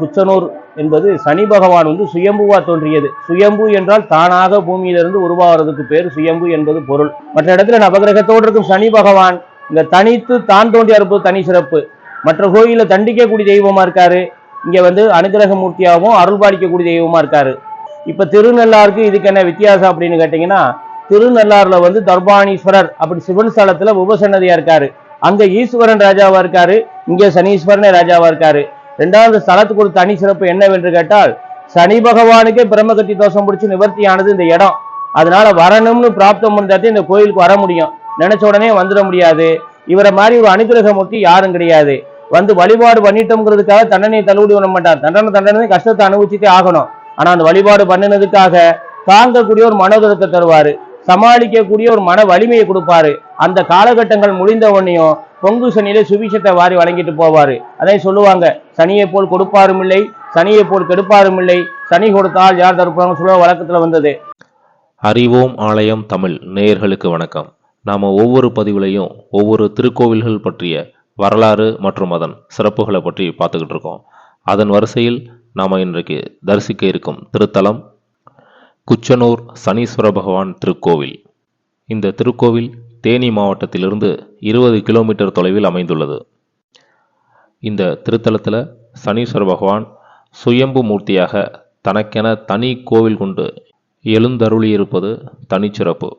புச்சனூர் என்பது சனி பகவான் வந்து சுயம்புவா தோன்றியது. சுயம்பு என்றால் தானாக பூமியிலிருந்து உருவாகிறதுக்கு பேர் சுயம்பு என்பது பொருள். மற்ற இடத்துல நவகிரகத்தோடு இருக்கும் சனி பகவான் இங்க தனித்து தான் தோன்றி இருப்பது தனி சிறப்பு. மற்ற கோயிலில் தண்டிக்கக்கூடிய தெய்வமா இருக்காரு. இங்க வந்து அனுகிரக மூர்த்தியாகவும் அருள் பாலிக்கக்கூடிய தெய்வமா இருக்காரு. இப்ப திருநள்ளாருக்கு இதுக்கு என்ன வித்தியாசம் அப்படின்னு கேட்டீங்கன்னா திருநள்ளாறுல வந்து தர்பாணீஸ்வரர் அப்படி சிவன் ஸ்தலத்துல உபசன்னதியா இருக்காரு. அங்க ஈஸ்வரன் ராஜாவா இருக்காரு. இங்க சனீஸ்வரனே ராஜாவா இருக்காரு. ரெண்டாவது ஸ்தலத்துக்கு ஒரு தனி சிறப்பு என்னவென்று கேட்டால் சனி பகவானுக்கே பிரம்மகத்தி தோஷம் பிடிச்சி நிவர்த்தியானது இந்த இடம். அதனால வரணும்னு பிராப்தம் இருந்தாத்தே இந்த கோயிலுக்கு வர முடியும். நினைச்ச உடனே வந்துட முடியாது. இவரை மாதிரி ஒரு அனுகிரக மூர்த்தி யாரும் கிடையாது. வந்து வழிபாடு பண்ணிட்டோங்கிறதுக்காக தண்டனை தள்ளுபடி பண்ண மாட்டார். தண்டனை தண்டனை கஷ்டத்தை அனுபவிச்சுட்டே ஆகணும். ஆனா அந்த வழிபாடு பண்ணினதுக்காக தாங்கக்கூடிய ஒரு மனோதரத்தை தருவாரு. சமாளிக்கக்கூடிய ஒரு மன வலிமையை கொடுப்பாரு. அந்த காலகட்டங்கள் முடிந்த உடனேயும் பொங்கு சனியிலே சுபிஷத்தை வாரி வழங்கிட்டு போவார். அதை சொல்லுவாங்க சனியை போல் கொடுப்பாரும் இல்லை சனியை போல் கெடுப்பாரும் இல்லை சனி கொடுத்தால் யார் தடுப்பாங்க சொல்ல வழக்கத்தில் வந்தது. அறிவோம் ஆலயம் தமிழ் நேயர்களுக்கு வணக்கம். நாம் ஒவ்வொரு பதிவுலையும் ஒவ்வொரு திருக்கோவில்கள் பற்றிய வரலாறு மற்றும் அதன் சிறப்புகளை பற்றி பார்த்துக்கிட்டு இருக்கோம். அதன் வரிசையில் நாம் இன்றைக்கு தரிசிக்க இருக்கும் திருத்தலம் குச்சனூர் சனீஸ்வர பகவான் திருக்கோவில். இந்த திருக்கோவில் தேனி மாவட்டத்திலிருந்து இருபது கிலோமீட்டர் தொலைவில் அமைந்துள்ளது. இந்த திருத்தலத்தில் சனீஸ்வர பகவான் சுயம்பு மூர்த்தியாக தனக்கென தனி கோவில் கொண்டு எழுந்தருளியிருப்பது தனிச்சிறப்பு.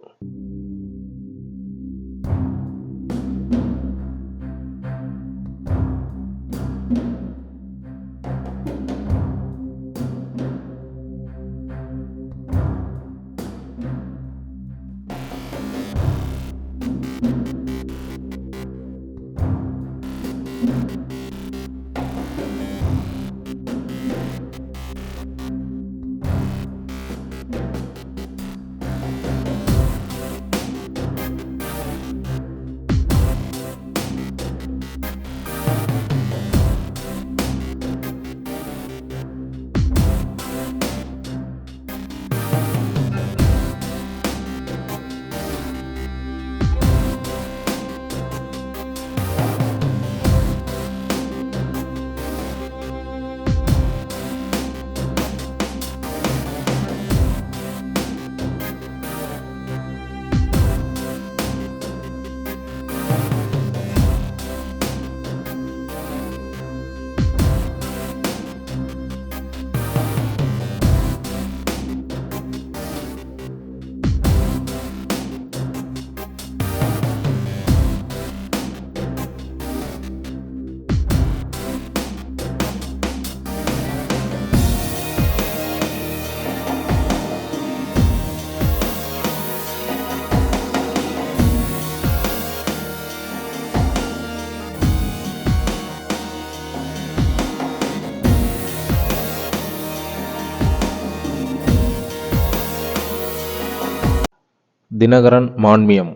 தினகரன் மான்மியம்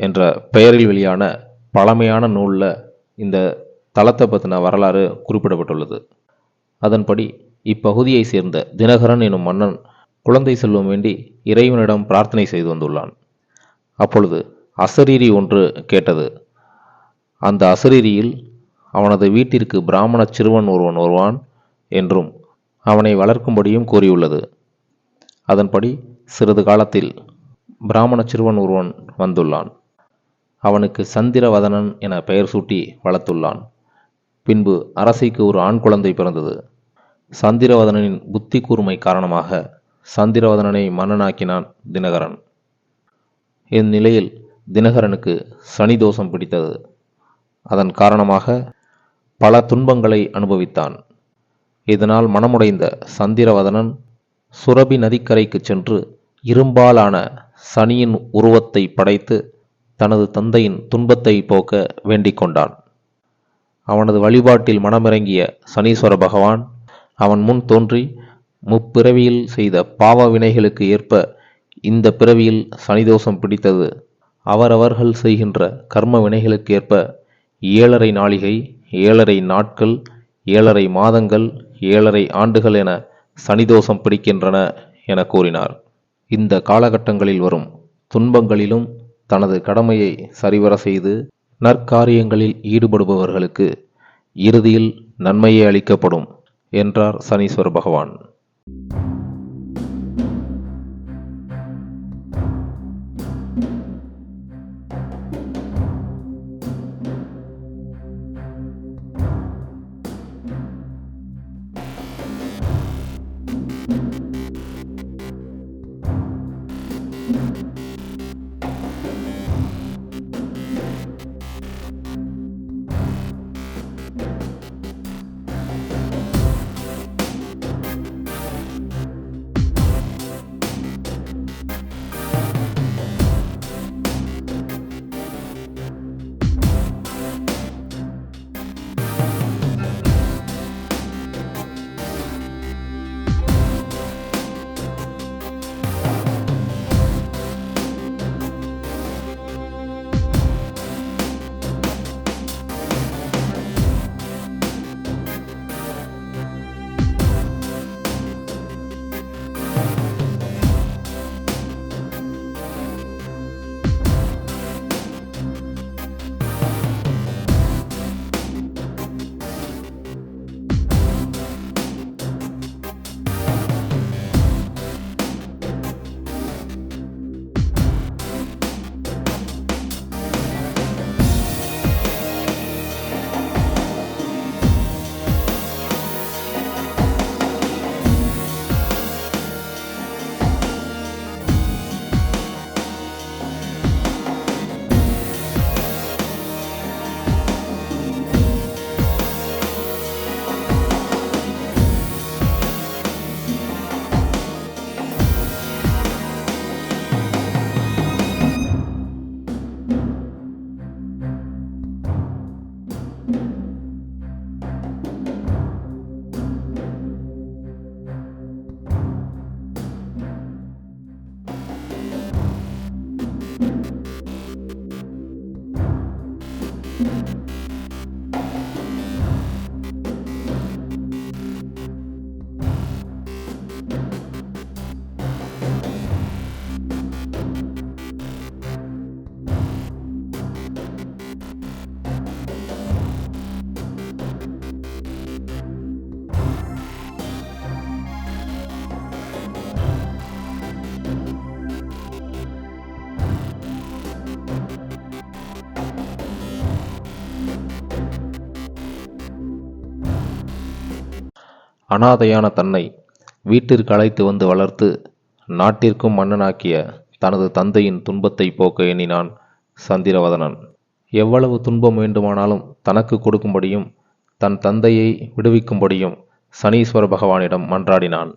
என்ற பெயரில் வெளியான பழமையான நூலில் இந்த தளத்தை பற்றின வரலாறு குறிப்பிடப்பட்டுள்ளது. அதன்படி இப்பகுதியை சேர்ந்த தினகரன் எனும் மன்னன் குழந்தை செல்வம் வேண்டி இறைவனிடம் பிரார்த்தனை செய்து வந்துள்ளான். அப்பொழுது அசரீரி ஒன்று கேட்டது. அந்த அசரீரியில் அவனது வீட்டிற்கு பிராமண சிறுவன் ஒருவன் வருவான் என்றும் அவனை வளர்க்கும்படியும் கூறியுள்ளது. அதன்படி சிறிது காலத்தில் பிராமண சிறுவன் ஒருவன் வந்துள்ளான். அவனுக்கு சந்திரவதனன் என பெயர் சூட்டி வளர்த்துள்ளான். பின்பு அரசிக்கு ஒரு ஆண் குழந்தை பிறந்தது. சந்திரவதனனின் புத்தி கூர்மை காரணமாக சந்திரவதனனை மன்னனாக்கினான் தினகரன். இந்நிலையில் தினகரனுக்கு சனி தோஷம் பிடித்தது. அதன் காரணமாக பல துன்பங்களை அனுபவித்தான். இதனால் மனமுடைந்த சந்திரவதனன் சுரபி நதிக்கரைக்கு சென்று இரும்பாலான சனியின் உருவத்தை படைத்து தனது தந்தையின் துன்பத்தை போக்க வேண்டிக் கொண்டான். அவனது வழிபாட்டில் மனமிறங்கிய சனீஸ்வர பகவான் அவன் முன் தோன்றி முப்பிறவியில் செய்த பாவ வினைகளுக்கு ஏற்ப இந்த பிறவியில் சனிதோஷம் பிடித்தது. அவரவர்கள் செய்கின்ற கர்ம வினைகளுக்கு ஏற்ப ஏழரை நாளிகை ஏழரை நாட்கள் ஏழரை மாதங்கள் ஏழரை ஆண்டுகள் என சனிதோஷம் பிடிக்கின்றன என கூறினார். இந்த காலகட்டங்களில் வரும் துன்பங்களிலும் தனது கடமையை சரிவர செய்து நற்காரியங்களில் ஈடுபடுபவர்களுக்கு இறுதியில் நன்மையே அளிக்கப்படும் என்றார் சனீஸ்வர பகவான். அனாதையான தன்னை வீட்டிற்கு அழைத்து வந்து வளர்த்து நாட்டிற்கும் மன்னனாக்கிய தனது தந்தையின் துன்பத்தை போக்க எண்ணினான் சந்திரவதனன். எவ்வளவு துன்பம் வேண்டுமானாலும் தனக்கு கொடுக்கும்படியும் தன் தந்தையை விடுவிக்கும்படியும் சனீஸ்வர பகவானிடம் மன்றாடினான்.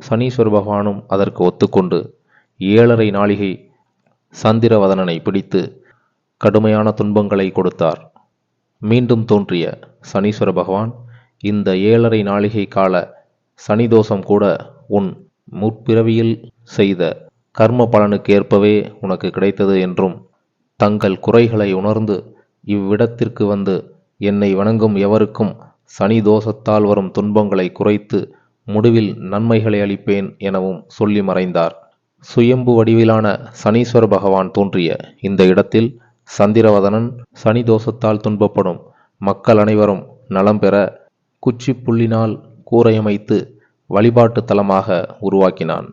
சனீஸ்வர பகவானும் அதற்கு ஒத்துக்கொண்டு ஏழரை நாளிகை சந்திரவதனனை பிடித்து கடுமையான துன்பங்களை கொடுத்தார். மீண்டும் தோன்றிய சனீஸ்வர பகவான் இந்த ஏழரை நாளிகை கால சனிதோஷம் கூட உன் முற்பிறவியில் செய்த கர்ம பலனுக்கு ஏற்பவே உனக்கு கிடைத்தது என்றும் தங்கள் குறைகளை உணர்ந்து இவ்விடத்திற்கு வந்து என்னை வணங்கும் எவருக்கும் சனி தோஷத்தால் வரும் துன்பங்களை குறைத்து முடிவில் நன்மைகளை அளிப்பேன் எனவும் சொல்லி மறைந்தார். சுயம்பு வடிவிலான சனீஸ்வர பகவான் தோன்றிய இந்த இடத்தில் சந்திரவதனன் சனி தோஷத்தால் துன்பப்படும் மக்கள் அனைவரும் நலம் பெற குச்சி புள்ளினால் கூரையமைத்து வழிபாட்டு தலமாக உருவாக்கினான்.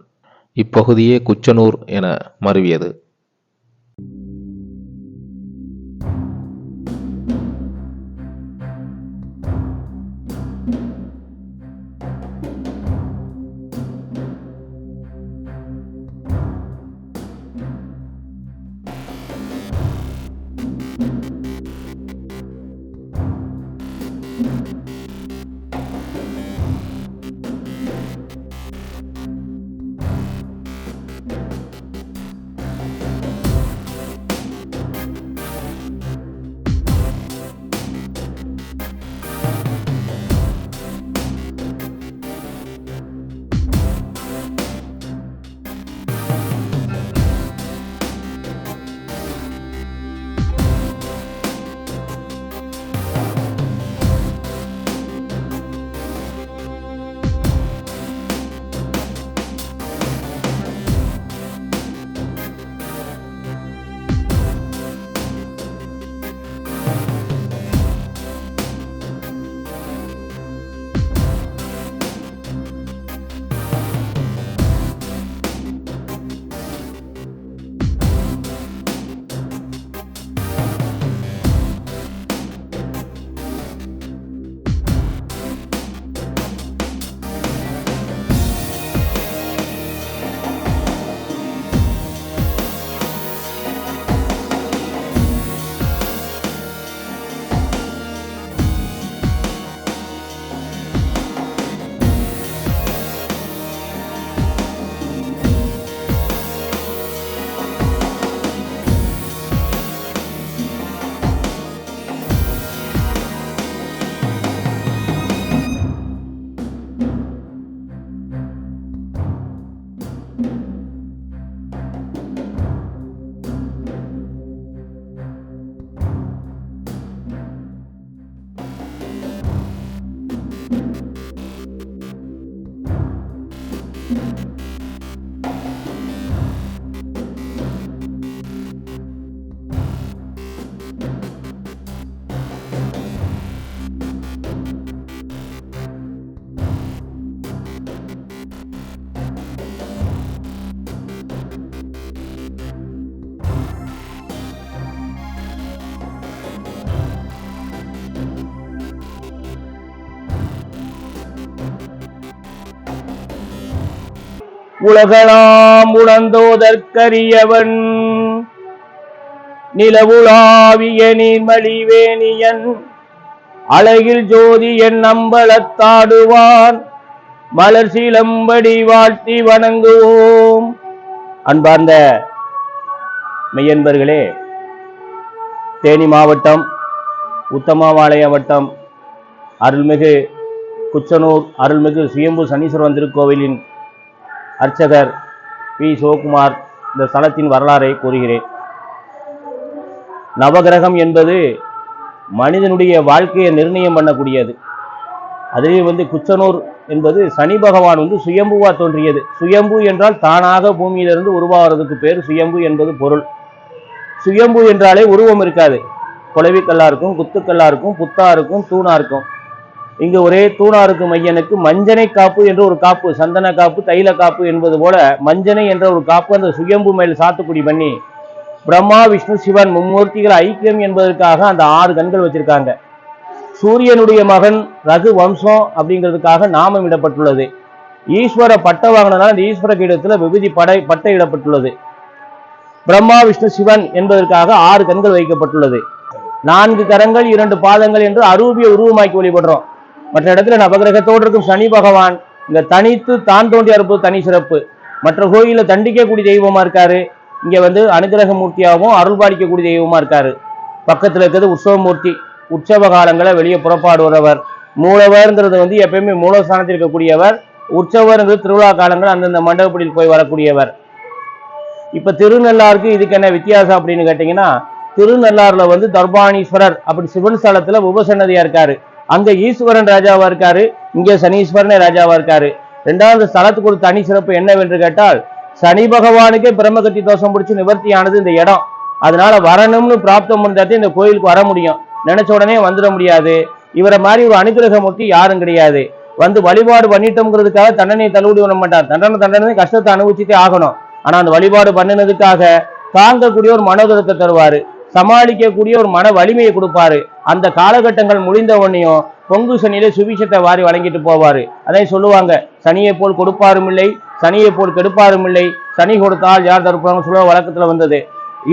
இப்பகுதியே குச்சனூர் என மருவியது. உலகளாம் உணர்ந்தோதற்கரியவன். நிலவுலாவிய நீர்மலிவேணியன் அழகில் ஜோதி என் நம்பளத்தாடுவான் மலர் சீலம்படி வாழ்த்தி வணங்குவோம். அன்பார்ந்த மெய்யன்பர்களே தேனி மாவட்டம் உத்தமாவாளைய வட்டம் அருள்மிகு குச்சனூர் அருள்மிகு சுயம்பு சனீஸ்வரன் திருக்கோவிலின் அர்ச்சகர் பி. சிவகுமார் இந்த ஸ்தலத்தின் வரலாறை கூறுகிறேன். நவகிரகம் என்பது மனிதனுடைய வாழ்க்கையை நிர்ணயம் பண்ணக்கூடியது. அதிலே வந்து குச்சனூர் என்பது சனி பகவான் வந்து சுயம்புவா தோன்றியது. சுயம்பு என்றால் தானாக பூமியிலிருந்து உருவாகிறதுக்கு பேர் சுயம்பு என்பது பொருள். சுயம்பு என்றாலே உருவம் இருக்காது. குளவிக்கல்லா இருக்கும் குத்துக்கல்லா இருக்கும் புத்தா இருக்கும் தூணா இருக்கும் இங்கு ஒரே தூணாருக்கு மையனுக்கு மஞ்சனை காப்பு என்ற ஒரு காப்பு சந்தன காப்பு தைல காப்பு என்பது போல மஞ்சனை என்ற ஒரு காப்பு அந்த சுயம்பு மேல் சாத்துக்குடி பண்ணி பிரம்மா விஷ்ணு சிவன் மும்மூர்த்திகள் ஐக்கியம் என்பதற்காக அந்த ஆறு கண்கள் வச்சிருக்காங்க. சூரியனுடைய மகன் ரகு வம்சம் அப்படிங்கிறதுக்காக நாமம் இடப்பட்டுள்ளது. ஈஸ்வர பட்ட வாங்கினால அந்த ஈஸ்வர கீடத்தில் விபதி படை பட்டை இடப்பட்டுள்ளது. பிரம்மா விஷ்ணு சிவன் என்பதற்காக ஆறு கண்கள் வைக்கப்பட்டுள்ளது. நான்கு கரங்கள் இரண்டு பாதங்கள் என்று அரூபிய உருவமாக்கி வழிபடுறோம். மற்ற இடத்துல நவகிரகத்தோடு இருக்கும் சனி பகவான் இங்க தனித்து தான் தோண்டி அறுப்பது தனி சிறப்பு. மற்ற கோயில தண்டிக்கக்கூடிய தெய்வமா இருக்காரு. இங்க வந்து அனுகிரக மூர்த்தியாகவும் அருள் பாலிக்கக்கூடிய தெய்வமா இருக்காரு. பக்கத்துல இருக்கிறது உற்சவமூர்த்தி. உற்சவ காலங்களை வெளியே புறப்பாடுகிறவர். மூலவர்ங்கிறது வந்து எப்பயுமே மூலஸ்தானத்தில் இருக்கக்கூடியவர். உற்சவர்ங்கிறது திருவிழா காலங்கள் அந்தந்த மண்டபப்படியில் போய் வரக்கூடியவர். இப்ப திருநள்ளாருக்கு இதுக்கு என்ன வித்தியாசம் அப்படின்னு கேட்டீங்கன்னா திருநள்ளாறுல வந்து தர்பாணீஸ்வரர் அப்படி சிவன் ஸ்தலத்துல உபசன்னதியா இருக்காரு. அங்க ஈஸ்வரன் ராஜாவா இருக்காரு இங்க சனீஸ்வரனே ராஜாவா இருக்காரு. ரெண்டாவது ஸ்தலத்துக்கு ஒரு தனி சிறப்பு என்னவென்று கேட்டால் சனி பகவானுக்கே பிரம்மகத்தி தோஷம் பிடிச்சி நிவர்த்தியானது இந்த இடம். அதனால வரணும்னு பிராப்தம் பண்ணாதே இந்த கோயிலுக்கு வர முடியும். நினைச்ச உடனே வந்துட முடியாது. இவரை மாதிரி ஒரு அனுகிரக மூர்த்தி யாரும் கிடையாது. வந்து வழிபாடு பண்ணிட்டோங்கிறதுக்காக தண்டனை தள்ளுபடி பண்ண மாட்டார். தண்டனை தண்டனை கஷ்டத்தை அனுபவிச்சுட்டே ஆகணும். ஆனா அந்த வழிபாடு பண்ணினதுக்காக தாங்கக்கூடிய ஒரு மனோதரத்தை தருவாரு. சமாளிக்கக்கூடிய ஒரு மன வலிமையை கொடுப்பாரு. அந்த காலகட்டங்கள் முடிந்த உடனேயும் பொங்கு சனியிலே சுபிஷத்தை வாரி வழங்கிட்டு போவார். அதை சொல்லுவாங்க சனியை போல் கொடுப்பாரும் இல்லை சனியை போல் கெடுப்பாரும் இல்லை சனி கொடுத்தால் யார் தடுப்பாங்க சொல்ல வழக்கத்தில் வந்தது.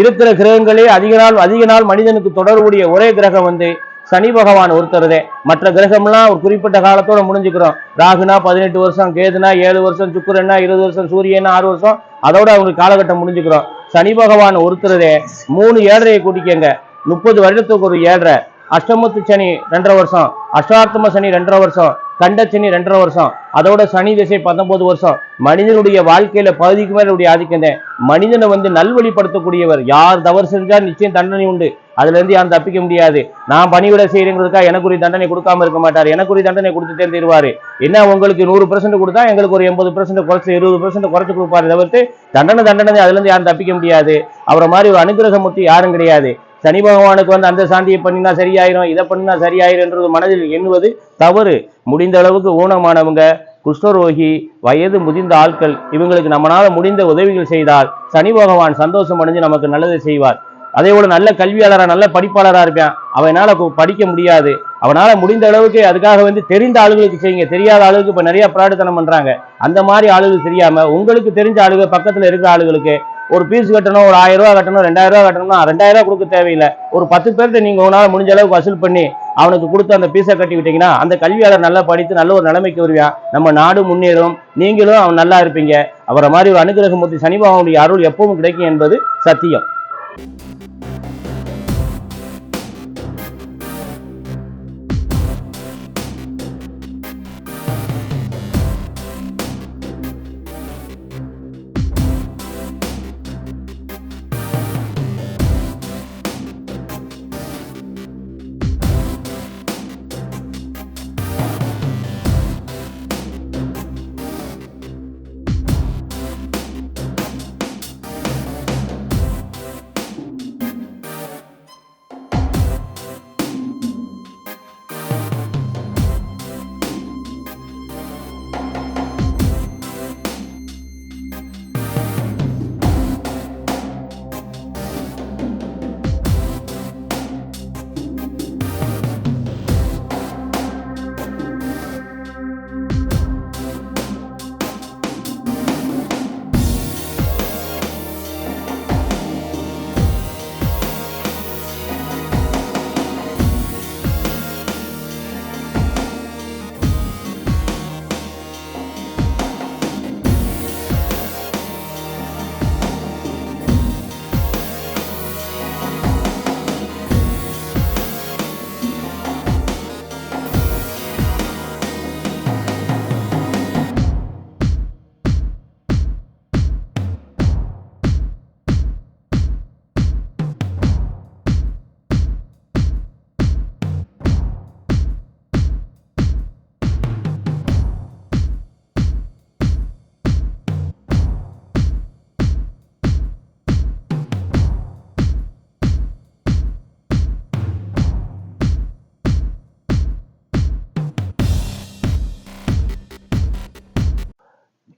இருக்கிற கிரகங்களே அதிக நாள் அதிக நாள் மனிதனுக்கு தொடர்புடைய ஒரே கிரகம் வந்து சனி பகவான் ஒருத்தருதே. மற்ற கிரகம்லாம் ஒரு குறிப்பிட்ட காலத்தோட முடிஞ்சுக்கிறோம். ராகுனா பதினெட்டு வருஷம் கேதுனா ஏழு வருஷம் சுக்கிரனா இருபது வருஷம் சூரியனா ஆறு வருஷம் அதோட அவங்களுக்கு காலகட்டம் முடிஞ்சுக்கிறோம். சனி பகவான் ஒருத்தருதே மூணு ஏழரையை கூட்டிக்கங்க. முப்பது வருடத்துக்கு ஒரு ஏழரை. அஷ்டமத்து சனி ரெண்டரை வருஷம் அஷ்டார்த்தம சனி ரெண்டரை வருஷம் கண்ட சனி ரெண்டரை வருஷம். அதோட சனி திசை பத்தொன்பது வருஷம். மனிதனுடைய வாழ்க்கையில பகுதிக்கு மேலுடைய ஆதிக்கம் தான். மனிதனை வந்து நல்வழிப்படுத்தக்கூடியவர். யார் தவறு செஞ்சால் நிச்சயம் தண்டனை உண்டு. அதுல இருந்து யாரும் தப்பிக்க முடியாது. நான் பணிவிட செய்யறேங்கிறதுக்காக எனக்குரிய தண்டனை கொடுக்காம இருக்க மாட்டார். எனக்குரிய தண்டனை கொடுத்து தேர்ந்திருவாரு என்ன உங்களுக்கு நூறு பெர்சென்ட் கொடுத்தா எங்களுக்கு ஒரு எண்பது பெர்சென்ட் குறைச்சு இருபது பெர்சென்ட் குறைச்சு கொடுப்பாரு தவிர்த்து தண்டனை தண்டனை அதுல இருந்து யாரும் தப்பிக்க முடியாது. அவரை மாதிரி ஒரு அனுகிரகமூர்த்தி யாரும் கிடையாது. சனி பகவானுக்கு வந்து அந்த சாந்தியை பண்ணினா சரியாயிரும் இதை பண்ணினா சரியாயிரும்ன்றது மனதில் எண்ணுவது தவறு. முடிந்த அளவுக்கு ஊனமானவங்க குஷ்டரோகி வயது முதிர்ந்த ஆட்கள் இவங்களுக்கு நம்மளால் முடிந்த உதவிகள் செய்தால் சனி பகவான் சந்தோஷம் அடைஞ்சு நமக்கு நல்லதை செய்வார். அதே போல நல்ல கல்வியாளராக நல்ல படிப்பாளராக இருப்பேன் அவனால் படிக்க முடியாது. அவனால் முடிந்த அளவுக்கு அதுக்காக வந்து தெரிந்த ஆளுகளுக்கு செய்யுங்க. தெரியாத ஆளுகளுக்கு இப்போ நிறையா பிராடுத்தனம் பண்ணுறாங்க அந்த மாதிரி ஆளுகளுக்கு தெரியாமல் உங்களுக்கு தெரிஞ்ச ஆளுகள் பக்கத்தில் இருக்கிற ஆளுகளுக்கு ஒரு பீஸ் கட்டணும் ஒரு ஆயிரம் ரூபா கட்டணும் ரெண்டாயிரம் ரூபா கட்டணும்னா ரெண்டாயிரம் ரூபா கொடுக்க தேவையில்லை. ஒரு பத்து பேர்த்த நீங்க உங்களால் முடிஞ்ச அளவுக்கு வசூல் பண்ணி அவனுக்கு கொடுத்து அந்த பீஸை கட்டி விட்டீங்கன்னா அந்த கல்வியாளர் நல்லா படித்து நல்ல ஒரு நிலைமைக்கு வருவான் நம்ம நாடு முன்னேறும். நீங்களும் அவன் நல்லா இருப்பீங்க. அவரை மாதிரி ஒரு அனுகிரகமூர்த்தி சனிபாவனுடைய அருள் எப்பவும் கிடைக்கும் என்பது சத்தியம்.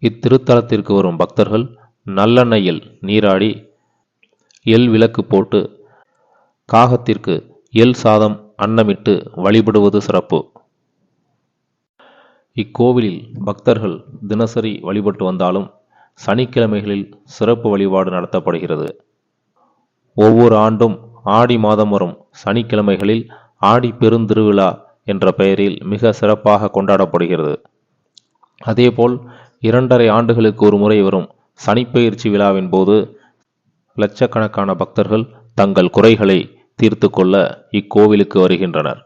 இத்திருத்தலத்திற்கு வரும் பக்தர்கள் நல்லெண்ணெயில் நீராடி எல் விளக்கு போட்டு காகத்திற்கு எல் சாதம் அன்னமிட்டு வழிபடுவது சிறப்பு. இக்கோவிலில் பக்தர்கள் தினசரி வழிபட்டு வந்தாலும் சனிக்கிழமைகளில் சிறப்பு வழிபாடு நடத்தப்படுகிறது. ஒவ்வொரு ஆண்டும் ஆடி மாதம் வரும் சனிக்கிழமைகளில் ஆடி பெருந்திருவிழா என்ற பெயரில் மிக சிறப்பாக கொண்டாடப்படுகிறது. அதேபோல் இரண்டரை ஆண்டுகளுக்கு ஒரு முறை வரும் சனிப்பெயர்ச்சி விழாவின் போது லட்சக்கணக்கான பக்தர்கள் தங்கள் குறைகளை தீர்த்து கொள்ள இக்கோவிலுக்கு வருகின்றனர்.